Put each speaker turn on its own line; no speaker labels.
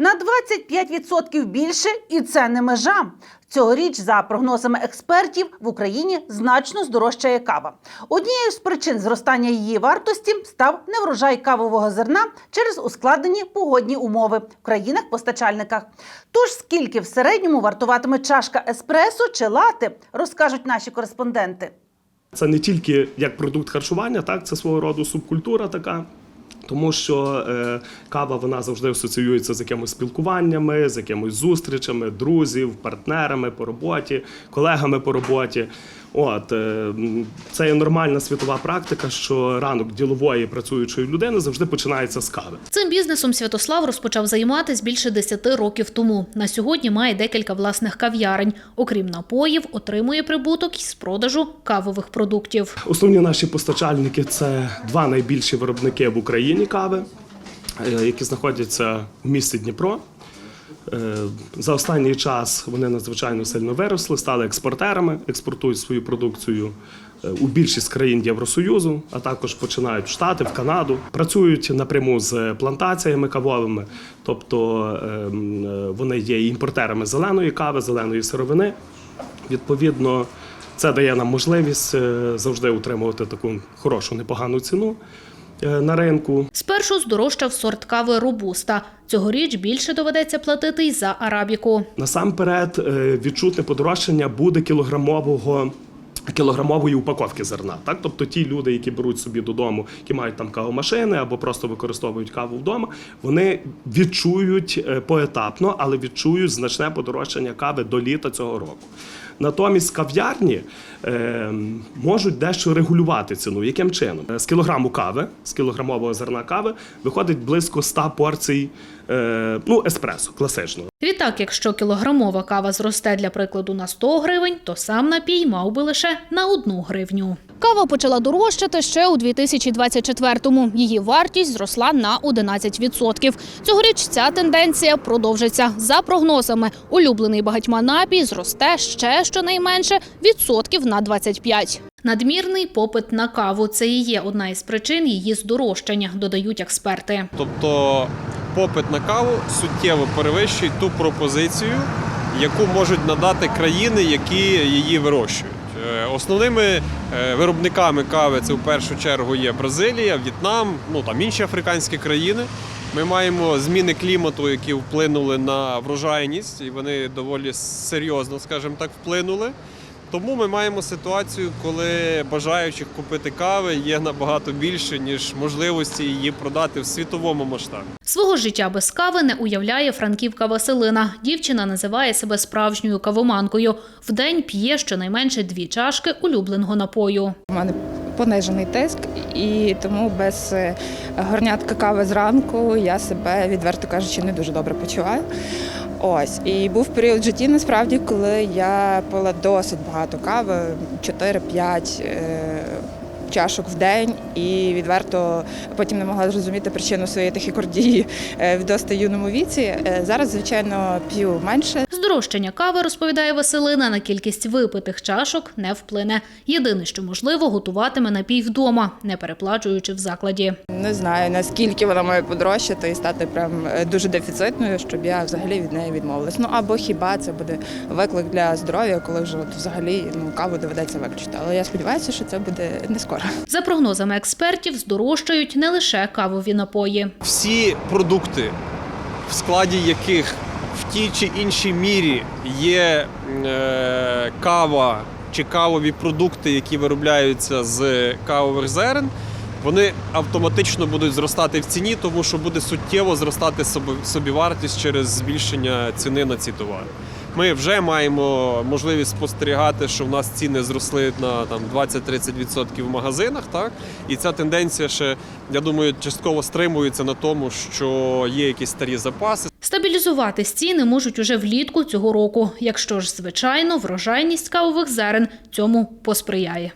На 25% більше, і це не межа. Цьогоріч, за прогнозами експертів, в Україні значно здорожчає кава. Однією з причин зростання її вартості став неврожай кавового зерна через ускладнені погодні умови в країнах-постачальниках. Тож скільки в середньому вартуватиме чашка еспресо чи лати, розкажуть наші кореспонденти.
Це не тільки як продукт харчування, так це свого роду субкультура така. Тому що е, кава вона завжди асоціюється з якимись спілкуваннями, з якимись зустрічами, друзів, партнерами по роботі, колегами по роботі. От е, це є нормальна світова практика, що ранок ділової працюючої людини завжди починається з кави.
Цим бізнесом Святослав розпочав займатися більше 10 років тому. На сьогодні має декілька власних кав'ярень. Окрім напоїв, отримує прибуток із продажу кавових продуктів.
Основні наші постачальники це два найбільші виробники в Україні кави, е, які знаходяться в місті Дніпро. Е, За останній час вони надзвичайно сильно виросли, стали експортерами, експортують свою продукцію е, у більшість країн Євросоюзу, а також починають в Штати, в Канаду. Працюють напряму з плантаціями кавовими, тобто е, м, е, вони є імпортерами зеленої кави, зеленої сировини. Відповідно, це дає нам можливість завжди утримувати таку хорошу, непогану ціну на ринку.
Спершу здорожчав сорт кави робуста. Цьогоріч більше доведеться платити й за арабіку.
Насамперед, е, відчутне подорожчання буде кілограмового. Кілограмової упаковки зерна, так тобто ті люди, які беруть собі додому, які мають там кавомашини або просто використовують каву вдома, вони відчують е, поетапно, але відчують значне подорожчання кави до літа цього року. Натомість кав'ярні е, можуть дещо регулювати ціну. Яким чином? З кілограму кави, з кілограмового зерна кави виходить близько 100 порцій ну, еспресо, класичного.
Відтак, якщо кілограмова кава зросте для прикладу на 100 гривень, то сам напій мав би лише на одну гривню. Кава почала дорожчати ще у 2024-му. Її вартість зросла на 11%. Цьогоріч ця тенденція продовжиться. За прогнозами, улюблений багатьма напій зросте ще щонайменше відсотків на 25. Надмірний попит на каву це і є одна із причин її здорожчання, додають експерти.
Тобто попит на каву суттєво перевищує ту пропозицію, яку можуть надати країни, які її вирощують. Е, Основними е, виробниками кави це в першу чергу є Бразилія, В'єтнам, ну там інші африканські країни. Ми маємо зміни клімату, які вплинули на врожайність, і вони доволі серйозно, скажімо так, вплинули. Тому ми маємо ситуацію, коли бажаючих купити кави є набагато більше, ніж можливості її продати в світовому масштабі.
Свого життя без кави не уявляє франківка Василина. Дівчина називає себе справжньою кавоманкою. Вдень п'є щонайменше дві чашки улюбленого напою.
У мене понижений тиск, і тому без е, горнятка кави зранку я себе, відверто кажучи, не дуже добре почуваю. Ось, і був період в житті насправді, коли я пила досить багато кави, 4-5 е, чашок в день, і відверто потім не могла зрозуміти причину своєї тахікардії е, в досить юному віці. Е, Зараз, звичайно, п'ю менше.
Здорожчання кави, розповідає Василина, на кількість випитих чашок не вплине. Єдине, що можливо, готуватиме напій вдома, не переплачуючи в закладі.
Не знаю наскільки вона має подорожчати і стати прям е, дуже дефіцитною, щоб я взагалі від неї відмовилась. Ну або хіба це буде виклик для здоров'я, коли вже от взагалі ну каву доведеться виключити. Але я сподіваюся, що це буде не скоро.
За прогнозами експертів, здорожчають не лише кавові напої.
Всі продукти, в складі яких в тій чи іншій мірі є е, кава чи кавові продукти, які виробляються з кавових зерен, вони автоматично будуть зростати в ціні, тому що буде суттєво зростати собі- собівартість через збільшення ціни на ці товари. Ми вже маємо можливість спостерігати, що в нас ціни зросли на там 20-30% в магазинах. Так і ця тенденція ще я думаю частково стримується на тому, що є якісь старі запаси.
Стабілізувати ціни можуть уже влітку цього року, якщо ж звичайно врожайність кавових зерен цьому посприяє.